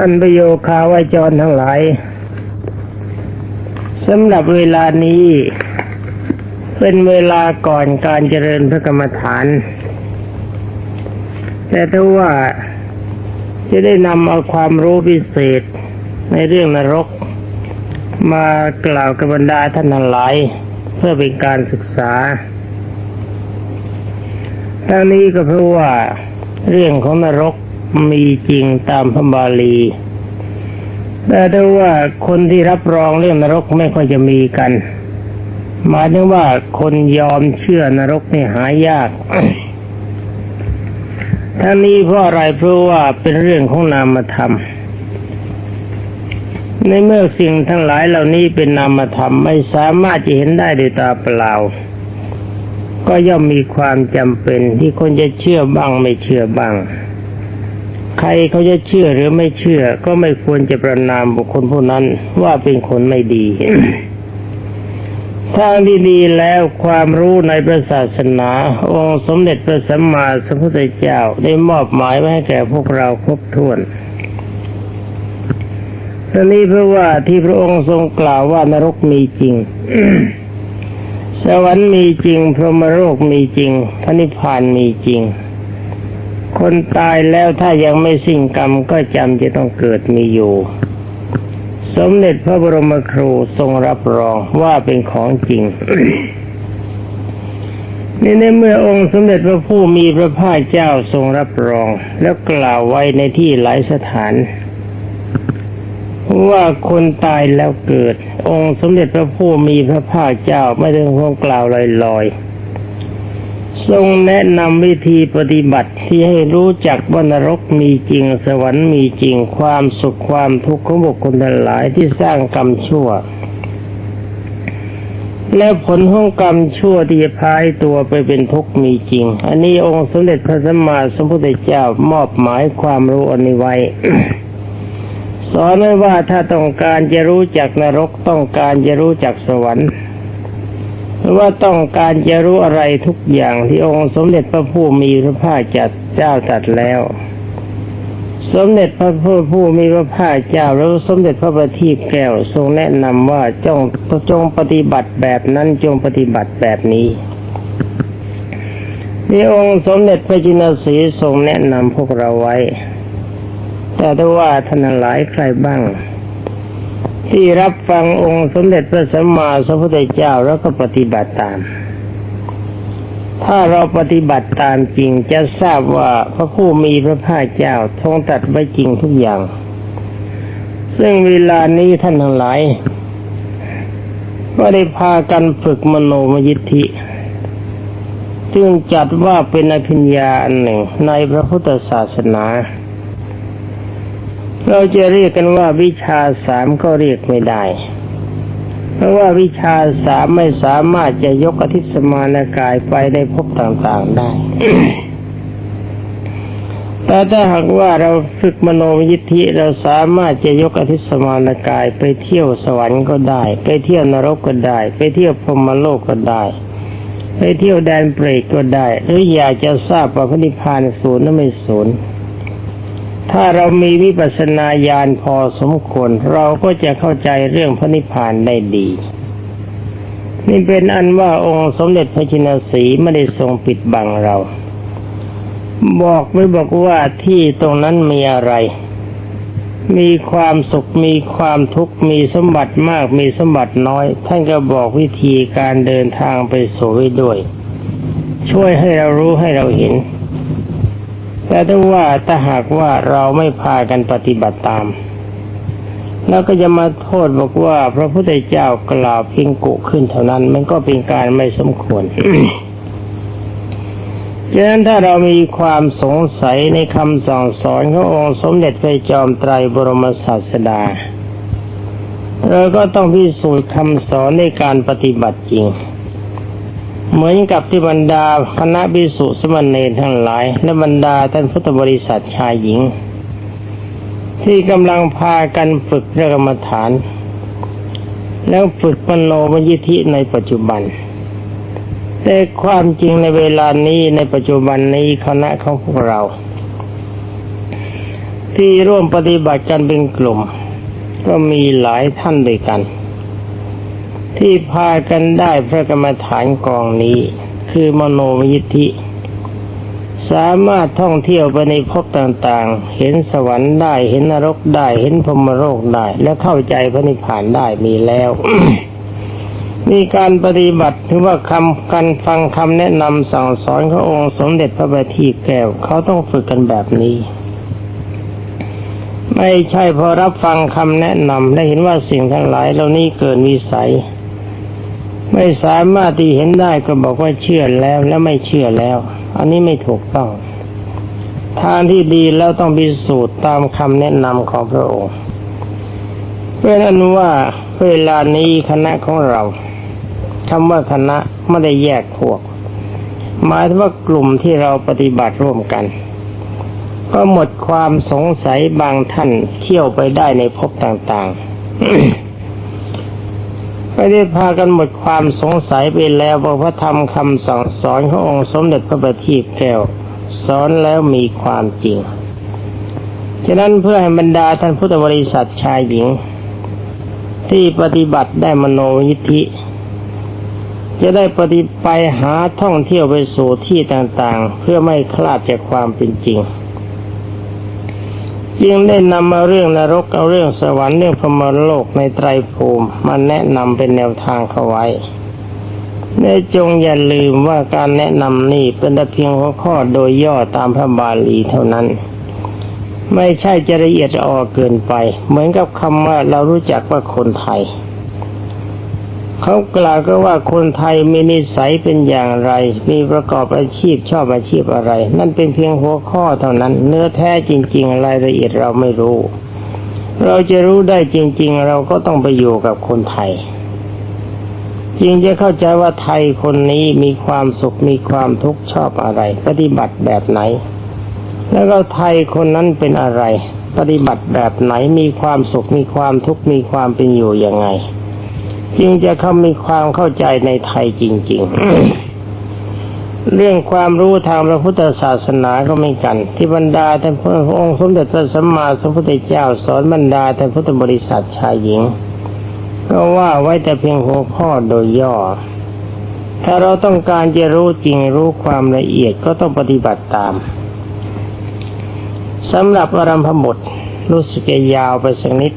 ท่านประโยคาวาจรทั้งหลายสำหรับเวลานี้ เป็นเวลาก่อนการเจริญพระกรรมฐาน แต่ถ้าว่าจะได้นำเอาความรู้พิเศษในเรื่องนรก มากล่าวกับบรรดาท่านทั้งหลาย เพื่อเป็นการศึกษาทั้งนี้ก็เพราะว่าเรื่องของนรก มีจริงตามพระบาลี แต่ถ้าว่าคนที่รับรองเรื่องนรกไม่ค่อยจะมีกัน หมายถึงว่าคนยอมเชื่อนรกนี่หายากทั้งนี้เพราะอะไรเพราะว่าเป็นเรื่องของนามธรรม ในเมื่อสิ่งทั้งหลายเหล่านี้เป็นนามธรรมไม่สามารถจะเห็นได้ด้วยตาเปล่า ก็ย่อมมีความจำเป็นที่คนจะเชื่อบ้างไม่เชื่อบ้าง ใครเขาจะเชื่อหรือไม่เชื่อ ก็ไม่ควรจะประนามบุคคลผู้นั้นว่าเป็นคนไม่ดีทางดีๆแล้วความรู้ในพระศาสนา องค์สมเด็จพระสัมมาสัมพุทธเจ้าได้มอบหมายไว้ให้แก่พวกเราครบถ้วนทีนี้เพราะว่าที่พระองค์ทรงกล่าวว่านรกมีจริง สวรรค์มีจริง พรหมโลกมีจริงพระนิพพานมีจริง คนตายแล้วถ้ายังไม่สิ้นกรรมก็จำจะต้องเกิดมีอยู่ สมเด็จพระบรมครูทรงรับรองว่าเป็นของจริงนี่ในเมื่อองค์สมเด็จพระผู้มีพระภาคเจ้าทรงรับรอง แล้วกล่าวไว้ในที่หลายสถาน ว่าคนตายแล้วเกิด องค์สมเด็จพระผู้มีพระภาคเจ้าไม่ได้ทรงกล่าวลอยๆ ทรงแนะนำวิธีปฏิบัติที่ให้รู้จักว่านรกมีจริงสวรรค์มีจริงความสุขความทุกข์ของบุคคลทั้งหลายที่สร้างกรรมชั่ว และผลของกรรมชั่วที่พายตัวไปเป็นทุกข์มีจริง อันนี้องค์สมเด็จพระสัมมาสัมพุทธเจ้ามอบหมายความรู้อันนี้ไว้สอนไว้ว่าถ้าต้องการจะรู้จักนรกต้องการจะรู้จักสวรรค์ ว่าต้องการจะรู้อะไรทุกอย่างที่องค์สมเด็จพระผู้มีพระภาคจัดเจ้าตัดแล้ว สมเด็จพระผู้ผู้มีพระภาคเจ้าแล้วสมเด็จพระบัณฑิตแก้วทรงแนะนำว่าจงจงปฏิบัติแบบนั้นจงปฏิบัติแบบนี้ที่องค์สมเด็จพระจินสีทรงแนะนำพวกเราไว้ แต่ถ้าว่าท่านหลายใครบ้าง ที่รับฟังองค์สมเด็จพระสัมมาสัมพุทธเจ้าแล้วก็ปฏิบัติตาม ถ้าเราปฏิบัติตามจริงจะทราบว่าพระผู้มีพระภาคเจ้าทรงตัดไว้จริงทุกอย่าง ซึ่งเวลานี้ท่านทั้งหลายก็ได้พากันฝึกมโนมยิทธิจึงจัดว่าเป็นอภิญญาอันหนึ่งในพระพุทธศาสนา เราจะเรียกกันว่าวิชาสามก็เรียกไม่ได้ เพราะว่าวิชาสามไม่สามารถจะยกอธิสมานกายไปในภพต่างๆได้ แต่ถ้าหากว่าเราฝึกมโนวิธิเราสามารถจะยกอธิสมานกายไปเที่ยวสวรรค์ก็ได้ ไปเที่ยวนรกก็ได้ ไปเที่ยวพรมโลกก็ได้ไปเที่ยวแดนเปรตก็ได้ หรืออยากจะทราบว่าพระนิพพานศูนย์หรือไม่ศูนย์ ถ้าเรามีวิปัสสนาญาณพอสมควร เราก็จะเข้าใจเรื่องพระนิพพานได้ดี นี่เป็นอันว่าองค์สมเด็จพระจินสีไม่ได้ทรงปิดบังเรา บอกไม่บอกว่าที่ตรงนั้นมีอะไร มีความสุขมีความทุกข์มีสมบัติมากมีสมบัติน้อย ท่านก็บอกวิธีการเดินทางไปสู่ไว้ด้วย ช่วยให้เรารู้ให้เราเห็น แต่ถ้าว่าถ้าหากว่าเราไม่พากันปฏิบัติตาม แล้วก็จะมาโทษบอกว่า พระพุทธเจ้ากล่าวเพียงกุขึ้นเท่านั้น มันก็เป็นการไม่สมควรฉะนั้นถ้าเรามีความสงสัยในคำสั่งสอนขององค์สมเด็จพระจอมไตรบรมศาสดาเราก็ต้องพิสูจน์คำสอนในการปฏิบัติจริง เหมือนกับที่บรรดาคณะบิสุสมณเณรทั้งหลาย และบรรดาท่านพุทธบริษัทชายหญิง ที่กำลังพากันฝึกเรื่องกรรมฐาน แล้วฝึกมโนมยิธิในปัจจุบัน แต่ความจริงในเวลานี้ในปัจจุบันนี้คณะของพวกเรา ที่ร่วมปฏิบัติกันเป็นกลุ่ม ก็มีหลายท่านด้วยกัน ที่พากันได้พระกรรมฐานกองนี้ คือมโนมยิทธิ สามารถท่องเที่ยวไปในภพต่างๆ เห็นสวรรค์ได้เห็นนรกได้ เห็นพรมโลกได้ และเข้าใจพระนิพพานได้มีแล้วมีการปฏิบัติถือว่าคำการฟังคำแนะนำสั่งสอนขององค์สมเด็จพระบัณฑิตแก้วเขาต้องฝึกกันแบบนี้ ไม่ใช่พอรับฟังคำแนะนำและเห็นว่าสิ่งทั้งหลายเหล่านี้เกินวิสัย ไม่สามารถที่เห็นได้ก็บอกว่าเชื่อแล้วและไม่เชื่อแล้ว อันนี้ไม่ถูกต้องทางที่ดีแล้วต้องพิสูจน์ตามคำแนะนำของพระองค์เป็นอันว่าเวลานี้คณะของเราคำว่าคณะไม่ได้แยกพวก หมายถึงว่ากลุ่มที่เราปฏิบัติร่วมกัน ก็หมดความสงสัยบางท่านเที่ยวไปได้ในภพต่าง ๆ ไม่ได้พากันหมดความสงสัยไปแล้วเพราะพระธรรมคำสั่งสอนขององค์สมเด็จพระบัณฑิตแก้วสอนแล้วมีความจริง ฉะนั้นเพื่อให้บรรดาท่านพุทธบริษัทชายหญิง ที่ปฏิบัติได้มโนยิทธิ จะได้ปฏิไปหาท่องเที่ยวไปสู่ที่ต่างๆ เพื่อไม่คลาดจากความเป็นจริง จึงได้นำมาเรื่องนรกเอาเรื่องสวรรค์เรื่องพรหมโลกในไตรภูมิมาแนะนำเป็นแนวทางเขาไว้ได้จงอย่าลืมว่าการแนะนำนี่เป็นแต่เพียงหัวข้อโดยย่อตามพระบาลีเท่านั้น ไม่ใช่จะละเอียดอ่อเกินไป เหมือนกับคำว่าเรารู้จักว่าคนไทย เขากล่าวก็ว่าคนไทยมีนิสัยเป็นอย่างไร มีประกอบอาชีพชอบอาชีพอะไร นั่นเป็นเพียงหัวข้อเท่านั้น เนื้อแท้จริง ๆ รายละเอียดเราไม่รู้ เราจะรู้ได้จริง ๆ เราก็ต้องไปอยู่กับคนไทยจึงจะเข้าใจว่าไทยคนนี้มีความสุขมีความทุกข์ชอบอะไร ปฏิบัติแบบไหน แล้วก็ไทยคนนั้นเป็นอะไร ปฏิบัติแบบไหนมีความสุขมีความทุกข์มีความเป็นอยู่ยังไง จึงจะเขามีความเข้าใจในไทยจริง ๆ เรื่องความรู้ทางพระพุทธศาสนาก็ไม่กัน ที่บรรดาท่านพระองค์สมเด็จพระสัมมาสัมพุทธเจ้าสอนบรรดาท่านพุทธบริษัทชายหญิง ก็ว่าไว้แต่เพียงหัวข้อโดยย่อ ถ้าเราต้องการจะรู้จริงรู้ความละเอียดก็ต้องปฏิบัติตามสำหรับอารัมพบทรู้สึกจะยาวไปสักนิด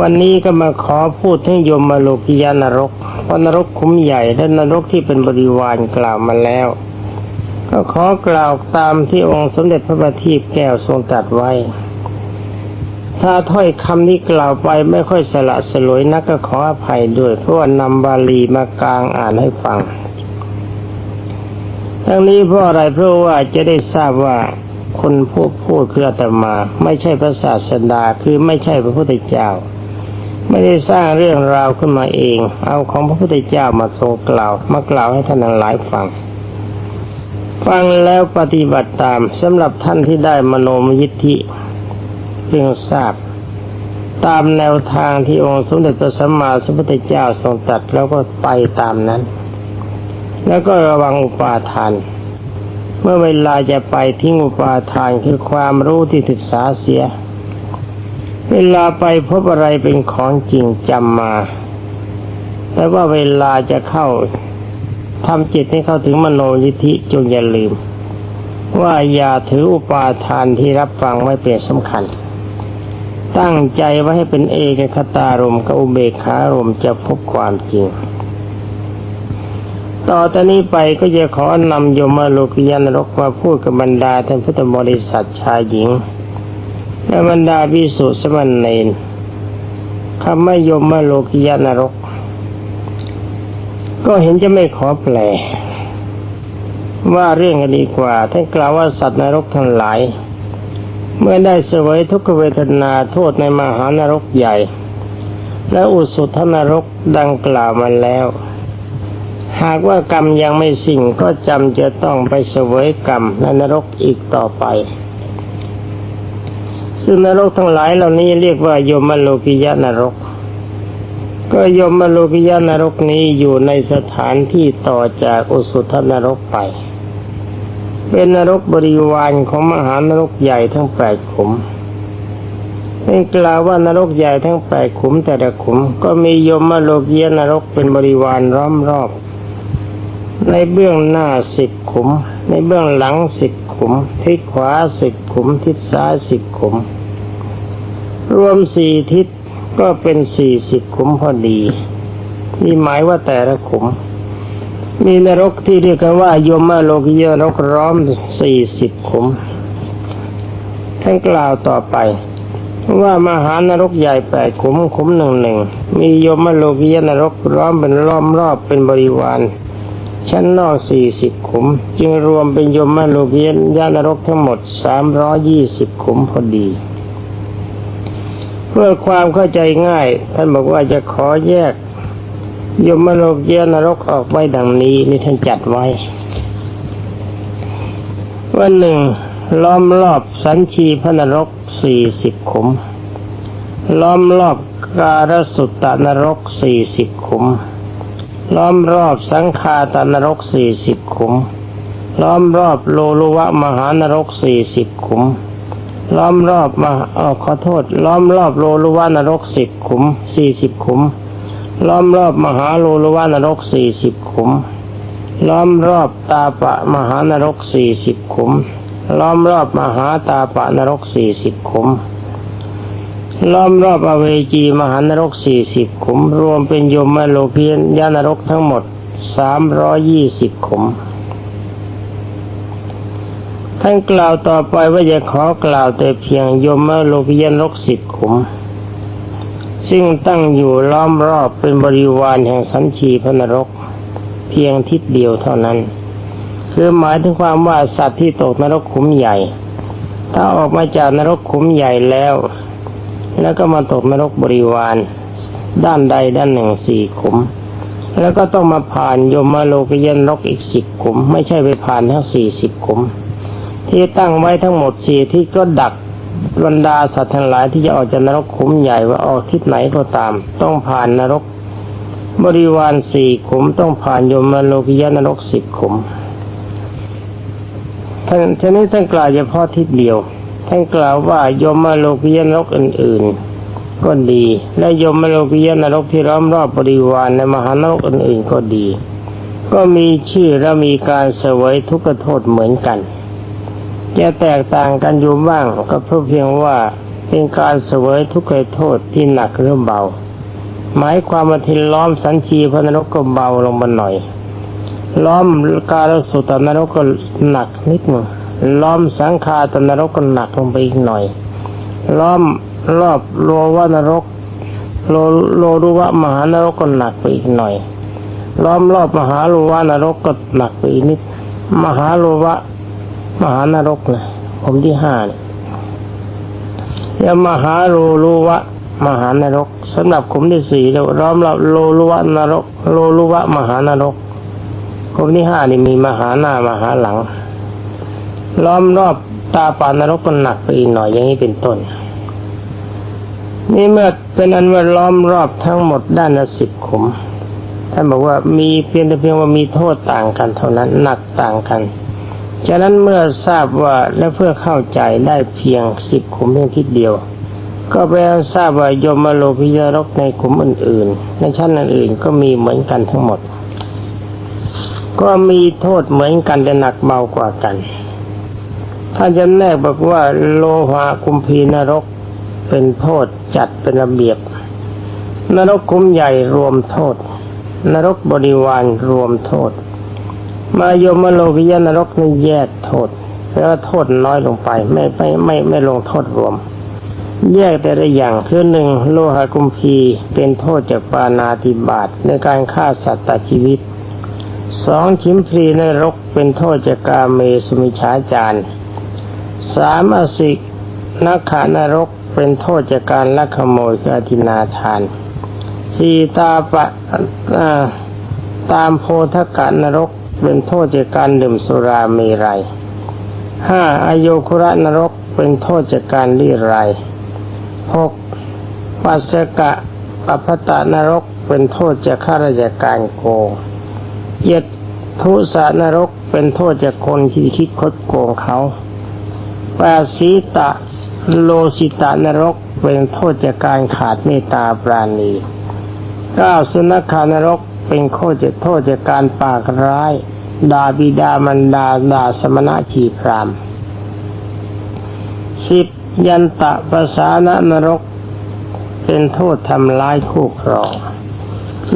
วันนี้ก็มาขอพูดถึงยมมาโลกิยานรกว่านรกคุ้มใหญ่และนรกที่เป็นบริวารกล่าวมาแล้ว ก็ขอกล่าวตามที่องค์สมเด็จพระบัณฑิตแก้วทรงตรัสไว้ ถ้าถ้อยคำนี้กล่าวไปไม่ค่อยสละสลวยนักก็ขออภัยด้วยเพราะว่านำบาลีมากลางอ่านให้ฟัง ทั้งนี้เพราะอะไรเพราะว่าจะได้ทราบว่าคนพูดพูดคืออาตมา ไม่ใช่พระศาสดาคือไม่ใช่พระพุทธเจ้า ไม่ได้สร้างเรื่องราวขึ้นมาเอง เอาของพระพุทธเจ้ามาทรงกล่าว มากล่าวให้ท่านทั้งหลายฟัง ฟังแล้วปฏิบัติตามสำหรับท่านที่ได้มโนมยิทธิเพียงทราบ ตามแนวทางที่องค์สมเด็จพระสัมมาสัมพุทธเจ้าทรงตรัสแล้วก็ไปตามนั้น แล้วก็ระวังอุปาทาน เมื่อเวลาจะไปทิ้งอุปาทานคือความรู้ที่ศึกษาเสีย เวลาไปพบอะไรเป็นของจริงจำมา แต่ว่าเวลาจะเข้าทำจิตให้เข้าถึงมโนยิธิจงอย่าลืม ว่าอย่าถืออุปาทานที่รับฟังไว้เป็นสำคัญ ตั้งใจไว้ให้เป็นเอกคตารมกับอุเบกขารมจะพบความจริง ต่อตอนนี้ไปก็จะขอนำโยมโลกิยานรกมาพูดกับบรรดาท่านพุทธบริษัทชายหญิง และบรรดาพิสุสมณเณรคำว่าโยมโลกิยานรก ก็เห็นจะไม่ขอแปล ว่าเรื่องกันดีกว่าท่านกล่าวว่าสัตว์นรกทั้งหลาย เมื่อได้เสวยทุกขเวทนาโทษในมหานรกใหญ่ และอุสุทนรกดังกล่าวมาแล้ว หากว่ากรรมยังไม่สิ้นก็จำจะต้องไปเสวยกรรมในนรกอีกต่อไป ซึ่งนรกทั้งหลายเหล่านี้เรียกว่ายมโลกิยานรก ก็ยมโลกิยานรกนี้อยู่ในสถานที่ต่อจากอุสุทนรกไป เป็นนรกบริวารของมหานรกใหญ่ทั้งแปดขุมนี่กล่าวว่านรกใหญ่ทั้งแปดขุมแต่ละขุม ก็มียมโลกียนรกเป็นบริวารล้อมรอบ ในเบื้องหน้าสิบขุม ในเบื้องหลังสิบขุม ทิศขวาสิบขุม ทิศซ้ายสิบขุม รวมสี่ทิศก็เป็นสี่สิบขุมพอดีนี่หมายว่าแต่ละขุม มีนรกที่เรียกกันว่ายมโลกียนรกร้อมสี่สิบขุมท่านกล่าวต่อไป ว่ามหานรกใหญ่แปดขุมขุมหนึ่งหนึ่งมียมโลกียนรกล้อมเป็นล้อมรอบเป็นบริวาร ชั้นนอกสี่สิบขุม จึงรวมเป็นยมโลกียนยานรกทั้งหมดสามร้อยี่สิบขุมพอดี เพื่อความเข้าใจง่าย ท่านบอกว่าจะขอแยกยมโลกียนรกออกไว้ดังนี้นี่ท่านจัดไว้ว่าหนึ่ง ล้อมรอบสัญชีพระนรกสี่สิบขุม ล้อมรอบการสุตตนรกสี่สิบขุม ล้อมรอบสังคาตนรกสี่สิบขุม ล้อมรอบโลลุวะมหานรกสี่สิบขุม ล้อมรอบมาเออขอโทษ ล้อมรอบโลลุวะนรกสิบขุมสี่สิบขุม ล้อมรอบมหาโลลุวะนรกสี่สิบขุม ล้อมรอบตาปะมหานรกสี่สิบขุม ล้อมรอบมหาตาปะนรกสี่สิบขุม ล้อมรอบอเวจีมหานรกสี่สิบขุม รวมเป็นยมโลเพียนยานรกทั้งหมดสามร้อยี่สิบขุม ท่านกล่าวต่อไปว่าจะขอกล่าวแต่เพียงยมโลเพียนรกสิบขุม ซึ่งตั้งอยู่ล้อมรอบเป็นบริวารแห่งสัญชีพระนรก เพียงทิศเดียวเท่านั้น คือหมายถึงความว่าสัตว์ที่ตกนรกขุมใหญ่ ถ้าออกมาจากนรกขุมใหญ่แล้ว แล้วก็มาตกนรกบริวาร ด้านใดด้านหนึ่งสี่ขุม แล้วก็ต้องมาผ่านยมโลกยันรกอีกสิบขุม ไม่ใช่ไปผ่านทั้งสี่สิบขุม ที่ตั้งไว้ทั้งหมดสี่ที่ก็ดักบรรดาสัตว์ทั้งหลายที่จะออกจากนรกขุมใหญ่ว่าออกทิศไหนก็ตาม ต้องผ่านนรก บริวารสี่ขุมต้องผ่านยมโลกิยนรกสิบขุมท่านทีนี้ท่านกล่าวเฉพาะทิศเดียว ท่านกล่าวว่ายมโลกิยนรกอื่น ๆ ก็ดี และยมโลกิยนรกที่ล้อมรอบบริวารในมหานรกอื่น ๆ ก็ดี ก็มีชื่อและมีการเสวยทุกขโทษเหมือนกันจะแตกต่างกันอยู่บ้างก็เพื่อเพียงว่าเป็นการเสวยทุกขโทษที่หนักหรือเบา หมายความว่าที่ล้อมสัญชีพนรกก็เบาลงมาหน่อย ล้อมการสุตนรกก็หนักนิดหนึ่ง ล้อมสังคาตนรกก็หนักลงไปอีกหน่อย ล้อมรอบโลวานรกโลโลรุวะมหานรกก็หนักไปอีกหน่อย ล้อมรอบมหาโลวานรกก็หนักไปอีกนิด มหาโลวะมหานรกนะผมที่ห้าเนี่ยแล้วมหาโลรุวะมหานรกสำหรับขุมที่สี่เราล้อมรอบโลลุวะนรก โลลุวะมหานรกขุมที่ห้านี่มีมหาหน้ามหาหลัง ล้อมรอบตาปานรกก็หนักไปอีกหน่อยอย่างนี้เป็นต้น นี่เมื่อเป็นอันว่าล้อมรอบทั้งหมดด้านละสิบขุมท่านบอกว่ามีเพียงแต่เพียงว่ามีโทษต่างกันเท่านั้นหนักต่างกันฉะนั้นเมื่อทราบว่าและเพื่อเข้าใจได้เพียงสิบขุมเพียงทิศเดียว ก็แปลทราบว่ายมโลพิยรกในขุมอื่นๆ ในชั้นอื่นๆก็มีเหมือนกันทั้งหมด ก็มีโทษเหมือนกันแต่หนักเบากว่ากัน ถ้าจำแนกบอกว่าโลหะคุมพีนรกเป็นโทษจัดเป็นระเบียบ นรกคุมใหญ่รวมโทษ นรกบริวารรวมโทษ มายมโลกิยนรกนี่แยกโทษแล้วโทษน้อยลงไป ไม่ไม่ไม่ไม่ลงโทษรวม แยกแต่ละอย่างคือหนึ่งโลหะกุมพีเป็นโทษจากปานาติบาตในการฆ่าสัตว์ตัดชีวิตสองชิมพลีในรกเป็นโทษจากกาเมสุมิชาจาร สามอสิกนักขานรกเป็นโทษจากการลักขโมยคืออธินาทานสี่ตาปะตามโพธกะนรกเป็นโทษจากการดื่มสุราเมรัยห้าอโยคุระนรกเป็นโทษจากการลี่ไรหกปัสสกะปัพพตานรกเป็นโทษจากข้าราชการโกงเจ็ดทุสานรกเป็นโทษจากคนที่คิดคดโกงเขา ปดสีตะโลสิตานรกเป็นโทษจากการขาดเมตตาปราณีเก้าสุนัขานรกเป็นโทษจากโทษจากการปากร้ายดาบิดามันดาดาสมณะชีพรามสิบยันตะประสานนรก เป็นโทษทำร้ายคู่ครอง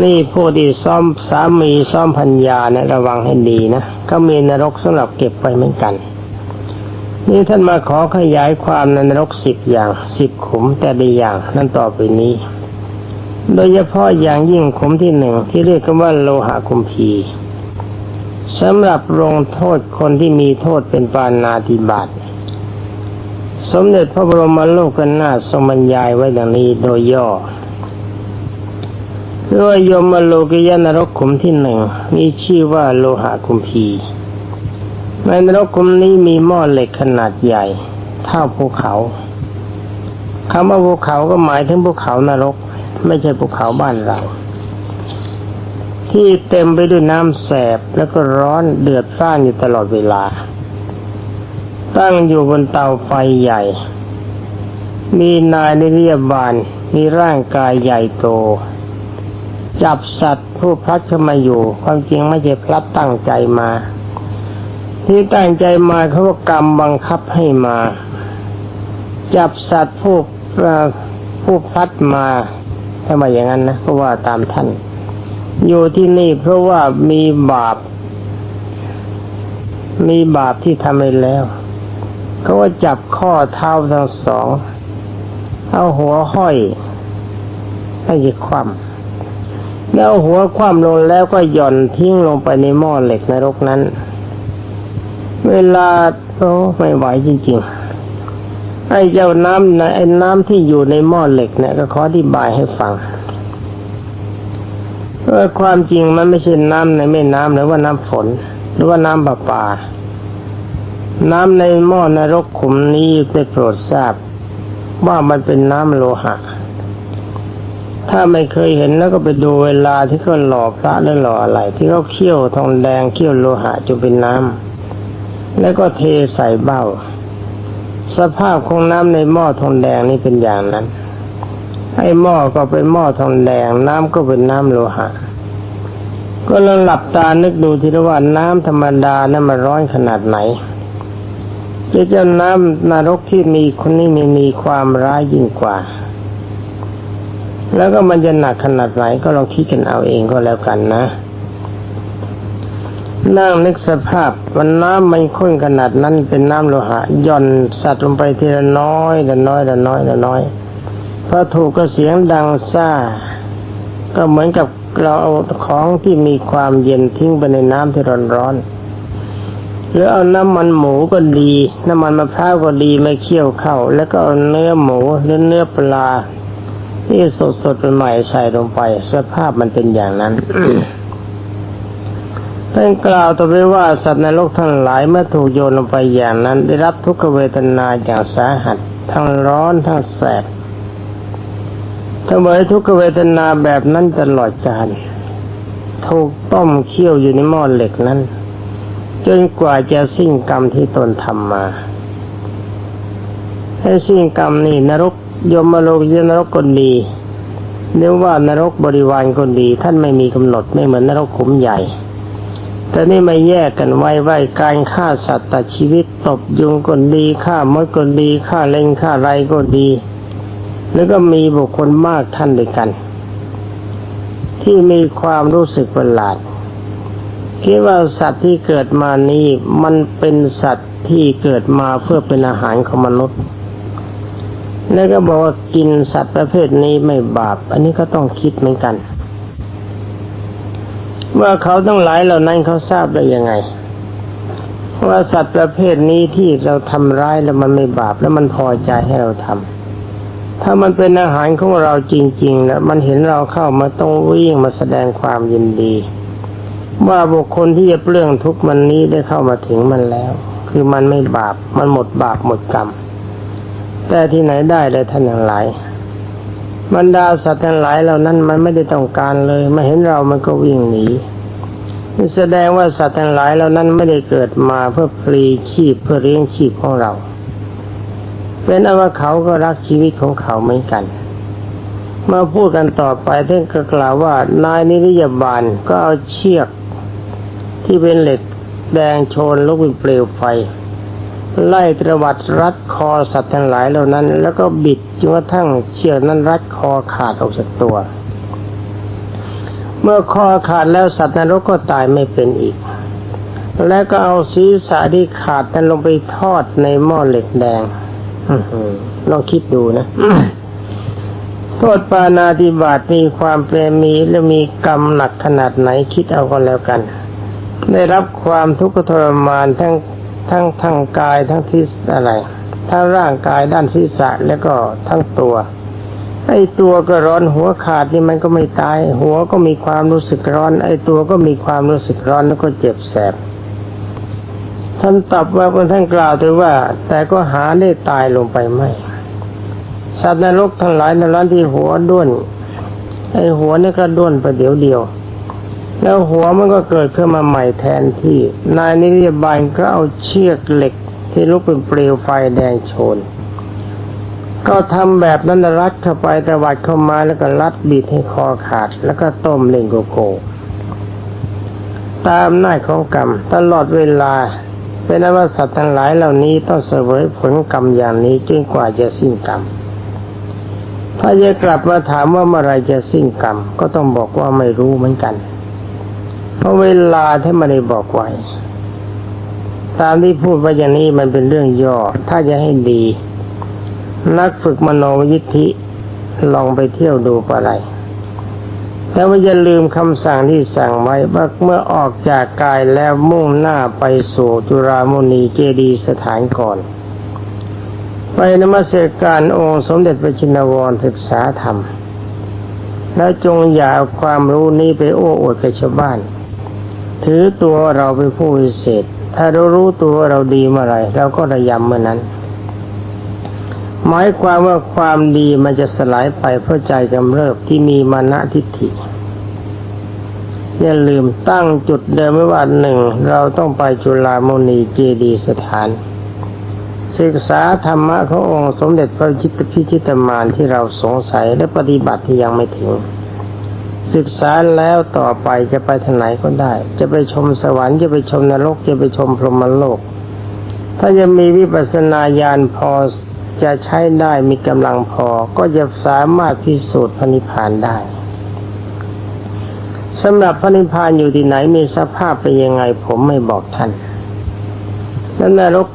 นี่ผู้ที่ซ้อมสามีซ้อมพัญญาเนี่ยระวังให้ดีนะ ก็มีนรกสำหรับเก็บไว้เหมือนกัน นี่ท่านมาขอขยายความในนรกสิบอย่างสิบขุมแต่ละอย่างนั่นต่อไปนี้ โดยเฉพาะอย่างยิ่งขุมที่หนึ่งที่เรียกกันว่าโลหะคุมพีสำหรับลงโทษคนที่มีโทษเป็นปานาติบาตสมเด็จพระบรมโลกนาถทรงบรรยายไว้ดังนี้โดยย่อด้วยยมโลกิยนรกขุมที่หนึ่งมีชื่อว่าโลหะคุมพี ในนรกขุมนี้มีหม้อเหล็กขนาดใหญ่ เท่าภูเขาคำว่าภูเขาก็หมายถึงภูเขานรก ไม่ใช่ภูเขาบ้านเรา ที่เต็มไปด้วยน้ำแสบแล้วก็ร้อนเดือดร้านอยู่ตลอดเวลา ตั้งอยู่บนเตาไฟใหญ่ มีนายในิรยาบาลมีร่างกายใหญ่โต จับสัตว์ผู้พลัดเข้ามาอยู่ ความจริงไม่ใช่พลัดตั้งใจมา ที่ตั้งใจมาเขาก็กรรมบังคับให้มา จับสัตว์ผู้ผู้พัดมาทำไมอย่างนั้นนะเพราะว่าตามท่าน อยู่ที่นี่เพราะว่ามีบาป มีบาปที่ทำไปแล้วเขาว่าจับข้อเท้าทั้งสองเอาหัวห้อยให้ยึดคว่ำแล้วหัวคว่ำลงแล้วก็หย่อนทิ้งลงไปในหม้อเหล็กนรกนั้น เวลาโอ้ไม่ไหวจริงๆ ไอ้เจ้าน้ำนะไอ้น้ำที่อยู่ในหม้อเหล็กเนี่ยก็ขออธิบายให้ฟังเออความจริงมันไม่ใช่น้ำในแม่น้ำหรือว่าน้ำฝน หรือว่าน้ำประปา น้ำในหม้อนรกขุมนี้ได้โปรดทราบ ว่ามันเป็นน้ำโลหะ ถ้าไม่เคยเห็นแล้วก็ไปดูเวลาที่เขาหล่อพระหรือหล่ออะไรที่เขาเคี่ยวทองแดงเคี่ยวโลหะจนเป็นน้ำ แล้วก็เทใส่เบ้า สภาพของน้ำในหม้อทองแดงนี่เป็นอย่างนั้นไอ้หม้อก็เป็นหม้อทองแดง น้ำก็เป็นน้ำโลหะ ก็ลองหลับตานึกดูทีละว่าน้ำธรรมดานั้นมันร้อนขนาดไหนจะเจ้าน้ำนรกที่มีคนนี้มีมีความร้ายยิ่งกว่า แล้วก็มันจะหนักขนาดไหนก็ลองคิดกันเอาเองก็แล้วกันนะ นั่งนึกสภาพวันน้ำมันข้นขนาดนั้นเป็นน้ำโลหะหย่อนสัตว์ลงไปทีละน้อยละน้อยละน้อยละน้อยพอถูกก็เสียงดังซ่า ก็เหมือนกับเราเอาของที่มีความเย็นทิ้งไปในน้ำที่ร้อนๆหรือเอาน้ำมันหมูก็ดี น้ำมันมะพร้าวก็ดีไม่เคี่ยวเข้า แล้วก็เอาเนื้อหมูหรือเนื้อปลาที่สดๆใหม่ใส่ลงไป สภาพมันเป็นอย่างนั้น ท่านกล่าวต่อไปว่าสัตว์ในโลกทั้งหลายเมื่อถูกโยนลงไปอย่างนั้น ได้รับทุกขเวทนาอย่างสาหัส ทั้งร้อนทั้งแสบทำไมทุกขเวทนาแบบนั้นตลอดกาลถูกต้มเคี่ยวอยู่ในหม้อเหล็กนั้น จนกว่าจะสิ้นกรรมที่ตนทำมาให้สิ้นกรรมนี่นรกยมโลกยนรกก็ดีหรือว่านรกบริวารก็ดี ท่านไม่มีกำหนดไม่เหมือนนรกขุมใหญ่ แต่นี่ไม่แยกกันไว้ไว้การฆ่าสัตว์ตัดชีวิตตบยุงก็ดีฆ่ามดก็ดีฆ่าเล่งฆ่าไรก็ดี แล้วก็มีบุคคลมากท่านด้วยกัน ที่มีความรู้สึกประหลาดคิดว่าสัตว์ที่เกิดมานี้มันเป็นสัตว์ที่เกิดมาเพื่อเป็นอาหารของมนุษย์ แล้วก็บอกว่ากินสัตว์ประเภทนี้ไม่บาป อันนี้ก็ต้องคิดเหมือนกัน ว่าเขาต้องหลายเหล่านั้นเขาทราบได้ยังไง ว่าสัตว์ประเภทนี้ที่เราทำร้ายแล้วมันไม่บาปแล้วมันพอใจให้เราทำถ้ามันเป็นอาหารของเราจริง ๆ แล้วมันเห็นเราเข้ามาต้องวิ่งมาแสดงความยินดี ว่าบุคคลที่จะเปลื้องทุกมันนี้ได้เข้ามาถึงมันแล้ว คือมันไม่บาปมันหมดบาปหมดกรรมแต่ที่ไหนได้เลยท่านทั้งหลาย บรรดาสัตว์ทั้งหลายเหล่านั้นมันไม่ได้ต้องการเลยมาเห็นเรามันก็วิ่งหนีนี่แสดงว่าสัตว์ทั้งหลายเหล่านั้นไม่ได้เกิดมาเพื่อปลีชีพเพื่อเลี้ยงชีพของเรา เป็นอว่าเขาก็รักชีวิตของเขาเหมือนกัน มาพูดกันต่อไปท่านก็กล่าวว่านายนิรยาบาลก็เอาเชือกที่เป็นเหล็กแดงโชนลุกเป็นเปลวไฟ ไล่ตระวัดรัดคอสัตว์ทั้งหลายเหล่านั้น แล้วก็บิดจนกระทั่งเชือกนั้นรัดคอขาดออกจากตัว เมื่อคอขาดแล้วสัตว์นรกก็ตายไม่เป็นอีก แล้วก็เอาศีรษะที่ขาดนั้นลงไปทอดในหม้อเหล็กแดงลองคิดดูนะโทษปานาติบาตมีความเปรมีและมีกรรมหนักขนาดไหนคิดเอาก็แล้วกัน ได้รับความทุกข์ทรมานทั้ง ทั้งทางกายทั้งที่อะไรทั้งร่างกายด้านศีรษะแล้วก็ทั้งตัวไอ้ตัวก็ร้อนหัวขาดนี่มันก็ไม่ตาย หัวก็มีความรู้สึกร้อน ไอ้ตัวก็มีความรู้สึกร้อนแล้วก็เจ็บแสบท่านตอบว่าพระท่านกล่าวถือว่า แต่ก็หาได้ตายลงไปไม่สัตว์นรกทั้งหลายในร้านที่หัวด้วนไอ้หัวนี่ก็ด้วนไปเดี๋ยวเดียว แล้วหัวมันก็เกิดขึ้นมาใหม่แทนที่ นายนิรบาลก็เอาเชือกเหล็กที่ลุกเป็นเปลวไฟแดงโชน ก็ทำแบบนั้นรัดเข้าไปตะวัดเข้ามาแล้วก็รัดบีดให้คอขาด แล้วก็ต้มเล่งโกโก้ตามหน้าของกรรม ตลอดเวลา เป็นอว่าสัตว์ทั้งหลายเหล่านี้ต้องเสวยผลกรรมอย่างนี้จนกว่าจะสิ้นกรรม ถ้าจะกลับมาถามว่าเมื่อไรจะสิ้นกรรม ก็ต้องบอกว่าไม่รู้เหมือนกัน เพราะเวลาที่ไม่ได้บอกไว้ ตามที่พูดว่าอย่างนี้มันเป็นเรื่องย่อ ถ้าจะให้ดี นักฝึกมโนยิทธิลองไปเที่ยวดูปะไรแต่ว่าอย่าลืมคำสั่งที่สั่งไว้ว่าเมื่อออกจากกายแล้วมุ่งหน้าไปสู่จุรามุนีเจดีสถานก่อน ไปนมัสการองค์สมเด็จพระชินวรศึกษาธรรม แล้วจงอย่าเอาความรู้นี้ไปโอ้อวดกับชาวบ้าน ถือตัวเราเป็นผู้วิเศษ ถ้าเรารู้ตัวเราดีเมื่อไรเราก็ระยำเมื่อนั้น หมายความว่าความดีมันจะสลายไปเพราะใจกำเริบที่มีมานะทิฏฐิอย่าลืมตั้งจุดเดิมไว้ว่าหนึ่งเราต้องไปจุฬามุนีเจดีสถาน ศึกษาธรรมะขององค์สมเด็จพระจิตพิชิตมารที่เราสงสัยและปฏิบัติที่ยังไม่ถึง ศึกษาแล้วต่อไปจะไปทางไหนก็ได้ จะไปชมสวรรค์จะไปชมนรกจะไปชมพรหมโลก ถ้าจะมีวิปัสสนาญาณพอจะใช้ได้มีกำลังพอก็จะสามารถพิสูจน์พระนิพพานได้สำหรับพระนิพพานอยู่ที่ไหนมีสภาพเป็นยังไงผมไม่บอกท่านแล้วนรก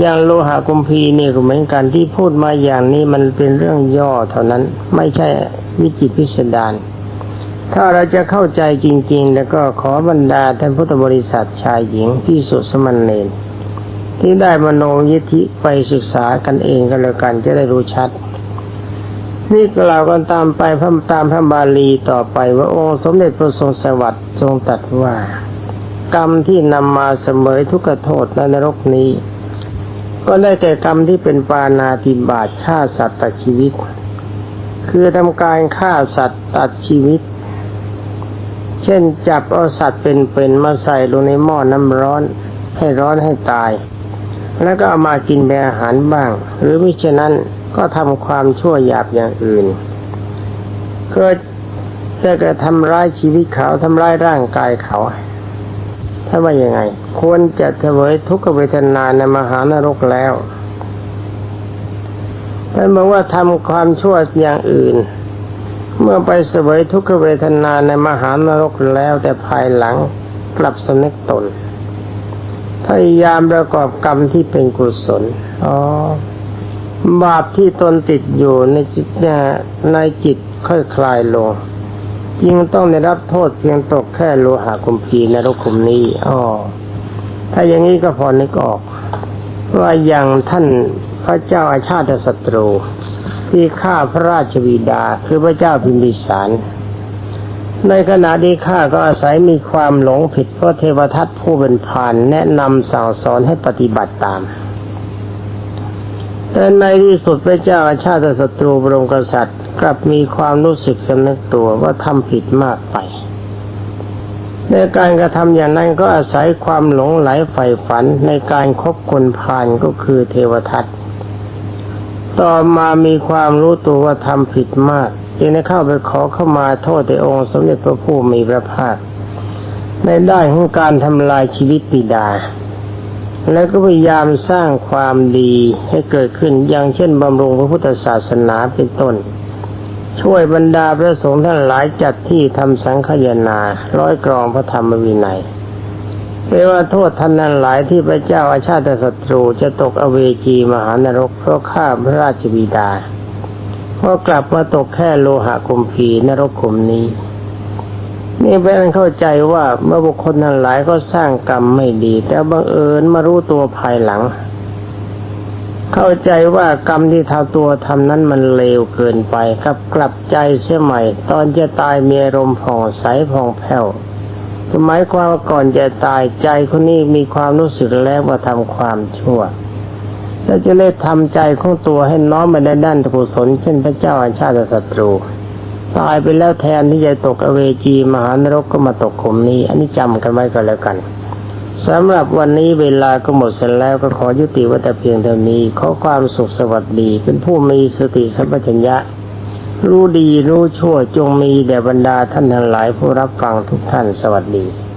อย่างโลหะกุมพีนี่ก็เหมือนกันที่พูดมาอย่างนี้มันเป็นเรื่องย่อเท่านั้นไม่ใช่วิจิตพิสดาร ถ้าเราจะเข้าใจจริง ๆ แล้วก็ขอบรรดาท่านพุทธบริษัทชายหญิงที่สุสมณเณรที่ได้มโนยิธิไปศึกษากันเองก็แล้วกันจะได้รู้ชัด นี่กล่าวกันตามไปพระตามพระบาลีต่อไปว่าองค์สมเด็จพระทรงสวัสดิ์ทรงตรัสว่า กรรมที่นำมาเสมอทุกขโทษในนรกนี้ ก็ได้แต่กรรมที่เป็นปานาติบาตฆ่าสัตว์ตัดชีวิต คือทำการฆ่าสัตว์ตัดชีวิต เช่นจับเอาสัตว์เป็นๆมาใส่ลงในหม้อน้ำร้อน ให้ร้อนให้ตาย แล้วก็เอามากินเป็นอาหารบ้าง หรือมิฉะนั้นก็ทำความชั่วหยาบอย่างอื่นก็จะกระทำร้ายชีวิตเขาทำร้ายร่างกายเขาถ้าว่ายังไง ควรจะเสวยทุกขเวทนาในมหานรกแล้วท่านบอกว่าทำความชั่วอย่างอื่น เมื่อไปเสวยทุกขเวทนาในมหานรกแล้วแต่ภายหลังกลับสนึกตนพยายามประกอบกรรมที่เป็นกุศล อ๋อ บาปที่ตนติดอยู่ในจิตในจิตค่อยคลายลงจึงต้องได้รับโทษเพียงตกแค่โลหะคุมพีในรกคุมนี้ อ๋อ ถ้าอย่างนี้ก็พอนึกออก ว่าอย่างท่านพระเจ้าอาชาติศัตรู ที่ฆ่าพระราชบิดาคือพระเจ้าพิมพิสาร ในขณะที่ข้าก็อาศัยมีความหลงผิดเพราะเทวทัตผู้เป็นผานแนะนำสั่งสอนให้ปฏิบัติตาม แต่ในที่สุดพระเจ้าอาชาติศัตรูบรมกษัตริย์ กลับมีความรู้สึกสำนึกตัวว่าทำผิดมากไปในการกระทำอย่างนั้นก็อาศัยความหลงไหลใฝ่ฝันในการคบคนพาลก็คือเทวทัต ต่อมามีความรู้ตัวว่าทำผิดมาก จึงได้เข้าไปขอเข้ามาโทษในองค์สมเด็จพระผู้มีพระภาคในด้านของการทำลายชีวิตปิดา แล้วก็พยายามสร้างความดีให้เกิดขึ้นอย่างเช่นบำรุงพระพุทธศาสนาเป็นต้น ช่วยบรรดาพระสงฆ์ท่านหลายจัดที่ทำสังฆยนา ร้อยกรองพระธรรมวินัย เปว่าโทษท่านนั้นหลายที่พระเจ้าอาชาติศัตรูจะตกอเวจีมหานรกเพราะฆ่าพระราชบิดาเพราะกลับมาตกแค่โลหะกุมพีนรกขุมนี้ นี่เป็นเข้าใจว่าเมื่อบุคคลนั้นหลายก็สร้างกรรมไม่ดี แต่บังเอิญมารู้ตัวภายหลัง เข้าใจว่ากรรมที่ทำตัวทำนั้นมันเลวเกินไปกับกลับใจเสียใหม่ ตอนจะตายมีอารมณ์ผ่องใสผ่องแผ้ว หมายความว่าก่อนจะตายใจคนนี้มีความรู้สึกแล้วว่าทำความชั่ว แล้วจะเล่ทำใจของตัวให้น้อมไปในด้านกุศลเช่นพระเจ้าอาชาติศัตรู ตายไปแล้วแทนที่จะตกอเวจีมหานรกก็มาตกขุมนี้ อันนี้จำกันไว้ก็แล้วกันสำหรับวันนี้เวลาก็หมดเสร็จแล้วก็ขอยุติไว้แต่เพียงเท่านี้ขอความสุขสวัสดีเป็นผู้มีสติสัมปชัญญะ รู้ดีรู้ชั่วจงมีแด่บรรดาท่านทั้งหลายผู้รับฟังทุกท่านสวัสดี